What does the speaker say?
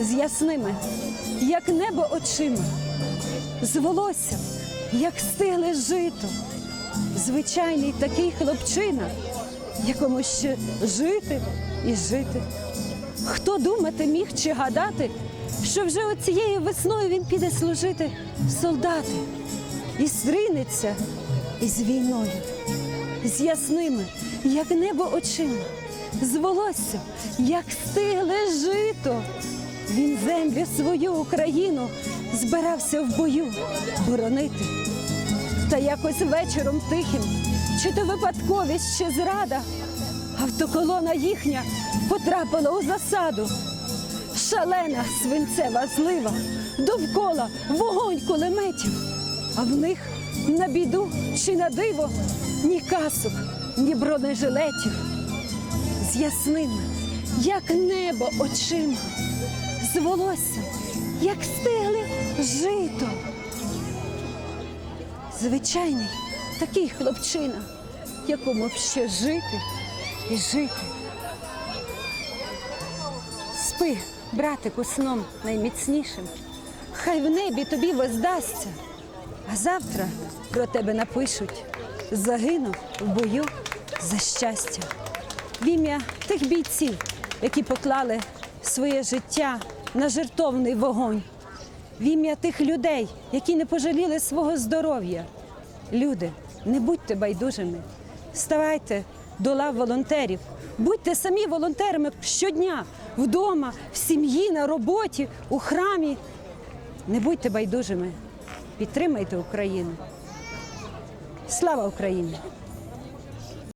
з ясними, як небо очима, з волоссям, як стигле жито. Звичайний такий хлопчина, якому ще жити і жити. Хто думати міг чи гадати, що вже оцією весною він піде служити солдати і стринеться із війною, з ясними, як небо очима, з волоссям, як стигле жито. Він землю свою Україну збирався в бою боронити. Та якось вечором тихим, чи то випадковість, чи зрада, автоколона їхня потрапила у засаду. Шалена свинцева злива, довкола вогонь кулеметів, а в них на біду чи на диво ні касок, ні бронежилетів. З ясними, як небо очима, з волоссям, як стигле жито. Звичайний такий хлопчина, якому ще жити і жити. Спи, братику, сном найміцнішим. Хай в небі тобі воздасться, а завтра про тебе напишуть. Загинув в бою за щастя. В ім'я тих бійців, які поклали своє життя на жертовний вогонь. В ім'я тих людей, які не пожаліли свого здоров'я. Люди, не будьте байдужими. Ставайте до лав волонтерів. Будьте самі волонтерами щодня вдома, в сім'ї, на роботі, у храмі. Не будьте байдужими. Підтримайте Україну. Слава Україні!